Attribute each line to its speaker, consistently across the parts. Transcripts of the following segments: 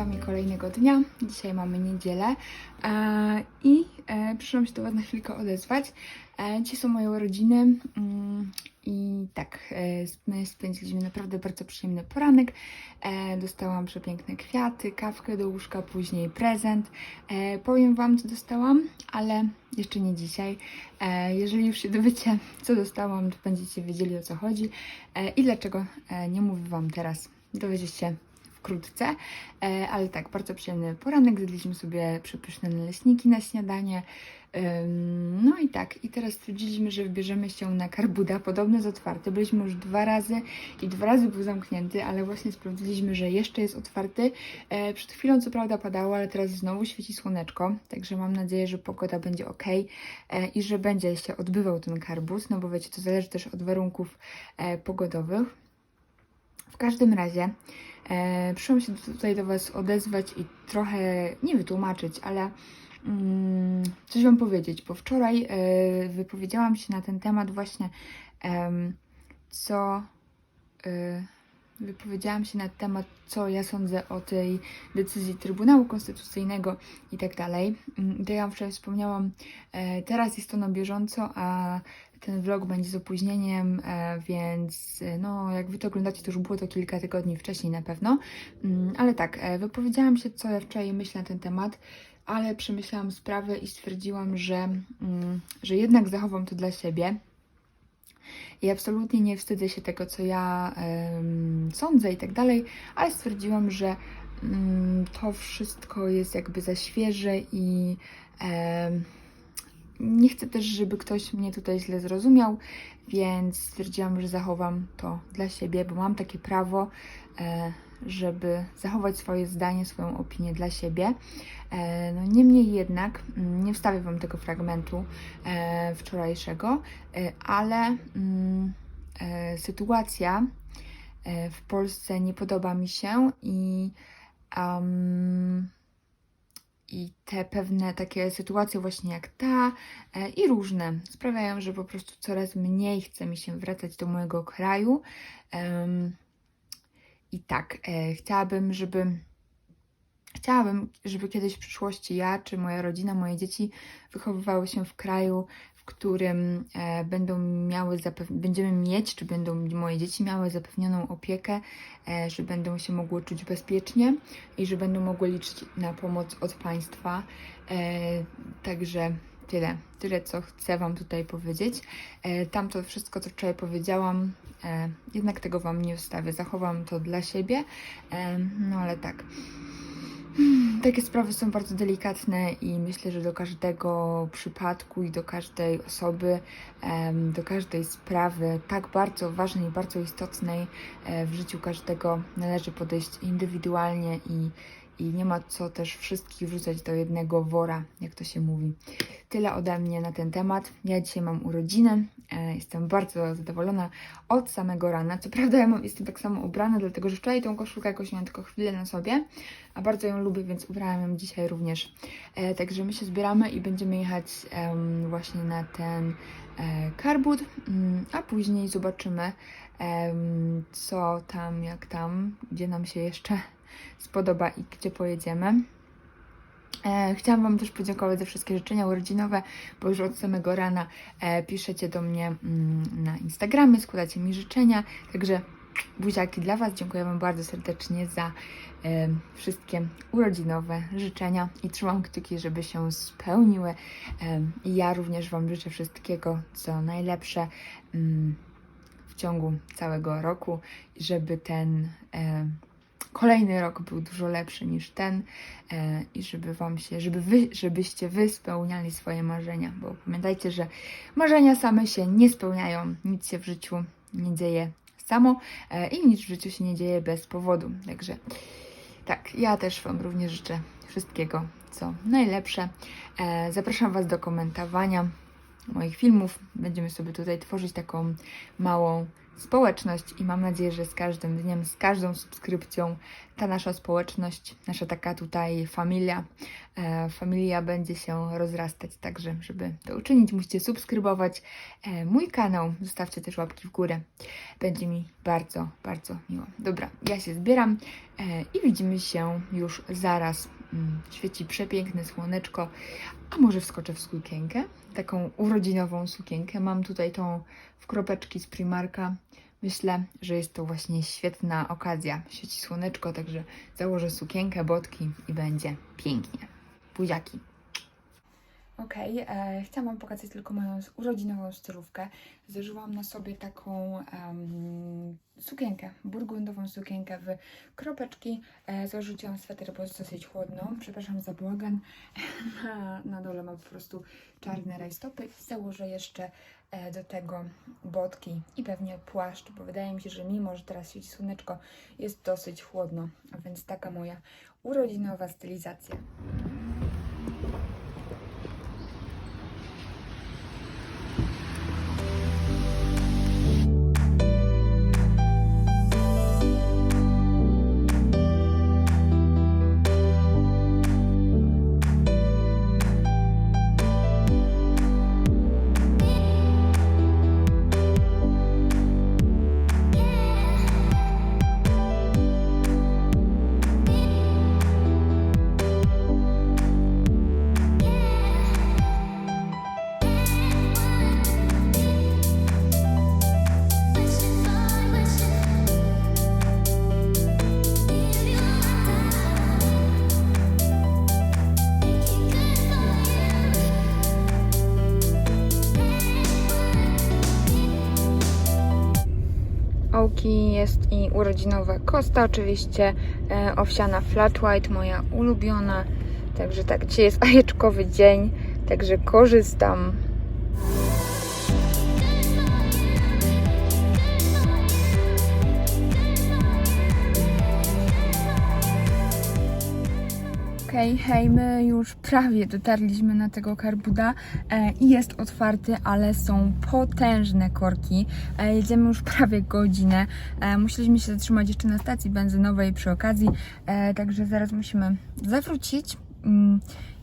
Speaker 1: Wami kolejnego dnia. Dzisiaj mamy niedzielę e, i e, przyszłam się do Was na chwilkę odezwać. E, dzisiaj są moje urodziny mm, i tak, my spędziliśmy naprawdę bardzo przyjemny poranek. Dostałam przepiękne kwiaty, kawkę do łóżka, później prezent. Powiem Wam, co dostałam, ale jeszcze nie dzisiaj. Jeżeli już się dowiecie, co dostałam, to będziecie wiedzieli, o co chodzi i dlaczego nie mówię Wam teraz. Dowiecie się wkrótce, e, ale tak, bardzo przyjemny poranek. Zjedliśmy sobie przepyszne naleśniki na śniadanie. No i tak, i teraz stwierdziliśmy, że wybierzemy się na Karbuda. Podobno jest otwarty. Byliśmy już dwa razy i dwa razy był zamknięty, ale właśnie sprawdziliśmy, że jeszcze jest otwarty. E, Przed chwilą co prawda padało, ale teraz znowu świeci słoneczko, także mam nadzieję, że pogoda będzie ok e, i że będzie się odbywał ten karbuz, no bo wiecie, to zależy też od warunków pogodowych. W każdym razie e, przyszłam się tutaj do Was odezwać i trochę nie wytłumaczyć, ale mm, coś Wam powiedzieć, bo wczoraj e, wypowiedziałam się na ten temat właśnie, em, co e, wypowiedziałam się na temat, co ja sądzę o tej decyzji Trybunału Konstytucyjnego i tak dalej. Mm, Tak jak wczoraj wspomniałam, e, teraz jest to na bieżąco, a ten vlog będzie z opóźnieniem, e, więc e, no, jak Wy to oglądacie, to już było to kilka tygodni wcześniej na pewno. Mm, Ale tak, e, wypowiedziałam się, co ja wczoraj myślę na ten temat, ale przemyślałam sprawę i stwierdziłam, że, mm, że jednak zachowam to dla siebie. I absolutnie nie wstydzę się tego, co ja sądzę i tak dalej, ale stwierdziłam, że mm, to wszystko jest jakby za świeże i nie chcę też, żeby ktoś mnie tutaj źle zrozumiał, więc stwierdziłam, że zachowam to dla siebie, bo mam takie prawo, e, żeby zachować swoje zdanie, swoją opinię dla siebie. E, No, niemniej jednak, mm, nie wstawię Wam tego fragmentu e, wczorajszego, ale mm, sytuacja w Polsce nie podoba mi się i am, i te pewne takie sytuacje właśnie jak ta e, i różne sprawiają, że po prostu coraz mniej chce mi się wracać do mojego kraju. I tak, e, chciałabym, żeby chciałabym, żeby kiedyś w przyszłości ja, czy moja rodzina, moje dzieci wychowywały się w kraju, którym e, będą miały będziemy mieć, czy będą moje dzieci miały zapewnioną opiekę, e, że będą się mogły czuć bezpiecznie i że będą mogły liczyć na pomoc od państwa. E, także tyle, tyle co chcę Wam tutaj powiedzieć. E, tamto wszystko, co wczoraj powiedziałam, jednak tego Wam nie wstawię. Zachowam to dla siebie, no ale tak. Takie sprawy są bardzo delikatne i myślę, że do każdego przypadku i do każdej osoby, do każdej sprawy tak bardzo ważnej i bardzo istotnej e, w życiu każdego należy podejść indywidualnie i, i nie ma co też wszystkich wrzucać do jednego wora, jak to się mówi. Tyle ode mnie na ten temat. Ja dzisiaj mam urodziny. E, jestem bardzo zadowolona od samego rana. Co prawda ja mam, jestem tak samo ubrana, dlatego że wczoraj tą koszulkę jakoś miałam tylko chwilę na sobie, a bardzo ją lubię, więc ubrałam ją dzisiaj również. E, także my się zbieramy i będziemy jechać właśnie na ten e, karbut, mm, a później zobaczymy, co tam, jak tam, gdzie nam się jeszcze spodoba i gdzie pojedziemy. E, chciałam Wam też podziękować za wszystkie życzenia urodzinowe, bo już od samego rana e, piszecie do mnie mm, na Instagramie, składacie mi życzenia, także buziaki dla Was. Dziękuję Wam bardzo serdecznie za e, wszystkie urodzinowe życzenia i trzymam kciuki, żeby się spełniły. I ja również Wam życzę wszystkiego, co najlepsze mm, w ciągu całego roku, żeby ten kolejny rok był dużo lepszy niż ten e, i żeby wam się, żeby wy, żebyście wy spełniali swoje marzenia, bo pamiętajcie, że marzenia same się nie spełniają, nic się w życiu nie dzieje samo e, i nic w życiu się nie dzieje bez powodu, także tak, ja też wam również życzę wszystkiego, co najlepsze. E, zapraszam was do komentowania moich filmów. Będziemy sobie tutaj tworzyć taką małą społeczność i mam nadzieję, że z każdym dniem, z każdą subskrypcją ta nasza społeczność, nasza taka tutaj familia familia będzie się rozrastać. Także, żeby to uczynić, musicie subskrybować e, mój kanał. Zostawcie też łapki w górę. Będzie mi bardzo, bardzo miło. Dobra, ja się zbieram e, i widzimy się już zaraz. Mm, Świeci przepiękne słoneczko, a może wskoczę w sukienkę? Taką urodzinową sukienkę. Mam tutaj tą w kropeczki z Primarka. Myślę, że jest to właśnie świetna okazja. Świeci słoneczko, także założę sukienkę, botki i będzie pięknie. Buziaki. Okej, e, chciałam Wam pokazać tylko moją urodzinową stylówkę. Zażyłam na sobie taką em, sukienkę, burgundową sukienkę w kropeczki. E, zarzuciłam sweter, bo jest dosyć chłodno. Przepraszam za bałagan. Na, na dole mam po prostu czarne rajstopy założę jeszcze e, do tego botki i pewnie płaszcz, bo wydaje mi się, że mimo, że teraz świeci słoneczko, jest dosyć chłodno, a więc taka moja urodzinowa stylizacja. Urodzinowa kosta, oczywiście e, owsiana flat white, moja ulubiona. Także tak, dzisiaj jest ajeczkowy dzień, także korzystam. Okej, hej, my już prawie dotarliśmy na tego karbuda e, i jest otwarty, ale są potężne korki. E, jedziemy już prawie godzinę. E, musieliśmy się zatrzymać jeszcze na stacji benzynowej przy okazji, e, także zaraz musimy zawrócić. Mm,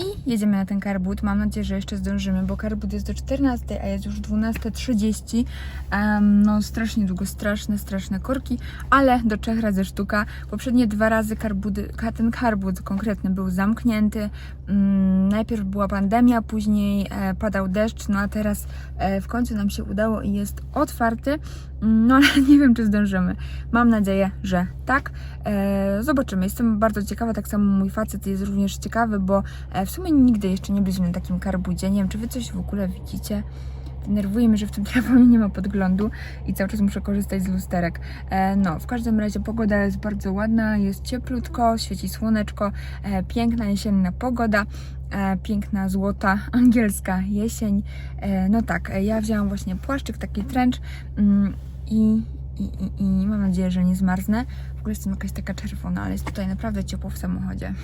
Speaker 1: i jedziemy na ten karbut. Mam nadzieję, że jeszcze zdążymy, bo karbut jest do 14, a jest już 12.30. Em, no strasznie długo, straszne, straszne korki, ale do trzech razy sztuka. Poprzednie dwa razy karbudy, ka- ten karbut konkretny był zamknięty. Mm, najpierw była pandemia, później e, padał deszcz, no a teraz e, w końcu nam się udało i jest otwarty. No ale nie wiem, czy zdążymy. Mam nadzieję, że tak. E, zobaczymy. Jestem bardzo ciekawa, tak samo mój facet jest również ciekawy, bo e, w sumie nigdy jeszcze nie byliśmy takim karbudzie. Nie wiem, czy wy coś w ogóle widzicie. Denerwuje mnie, że w tym telefonie nie ma podglądu i cały czas muszę korzystać z lusterek. E, no, w każdym razie pogoda jest bardzo ładna, jest cieplutko, świeci słoneczko, e, piękna jesienna pogoda. E, piękna, złota, angielska jesień. E, no tak, ja wzięłam właśnie płaszczyk, taki trench mm, i, i, i, mam nadzieję, że nie zmarznę. W ogóle jestem jakaś taka czerwona, ale jest tutaj naprawdę ciepło w samochodzie.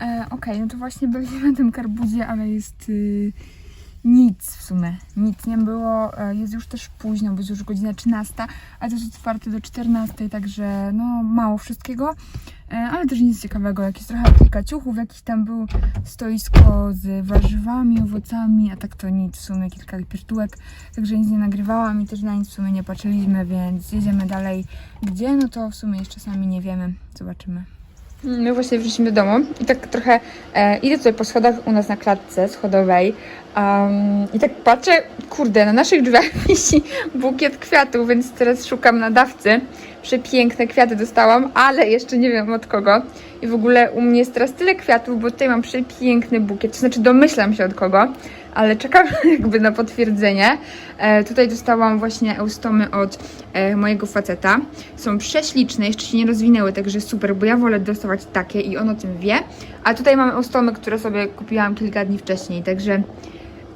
Speaker 1: E, Okej, no to właśnie byliśmy na tym karbuzie, ale jest y, nic w sumie. Nic nie było. E, jest już też późno, bo jest już godzina 13, a to jest otwarte do 14, także no mało wszystkiego. E, ale też nic ciekawego. Jakieś trochę kilka ciuchów, jakiś tam był stoisko z warzywami, owocami, a tak to nic w sumie, kilka pierdółek. Także nic nie nagrywałam i też na nic w sumie nie patrzyliśmy, więc jedziemy dalej. Gdzie? No to w sumie jeszcze sami nie wiemy. Zobaczymy. My właśnie wróciliśmy do domu i tak trochę e, idę tutaj po schodach u nas na klatce schodowej um, i tak patrzę, kurde, na naszych drzwiach wisi bukiet kwiatów, więc teraz szukam nadawcy. Przepiękne kwiaty dostałam, ale jeszcze nie wiem od kogo. I w ogóle u mnie jest teraz tyle kwiatów, bo tutaj mam przepiękny bukiet, to znaczy domyślam się od kogo, ale czekam jakby na potwierdzenie. E, tutaj dostałam właśnie eustomy od e, mojego faceta. Są prześliczne, jeszcze się nie rozwinęły, także super, bo ja wolę dostawać takie i on o tym wie. A tutaj mam eustomy, które sobie kupiłam kilka dni wcześniej, także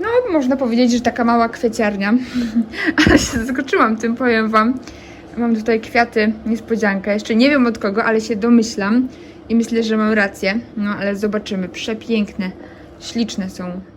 Speaker 1: no można powiedzieć, że taka mała kwieciarnia. ale się zaskoczyłam tym, powiem Wam. Mam tutaj kwiaty, niespodziankę. Jeszcze nie wiem od kogo, ale się domyślam i myślę, że mam rację. No ale zobaczymy. Przepiękne, śliczne są.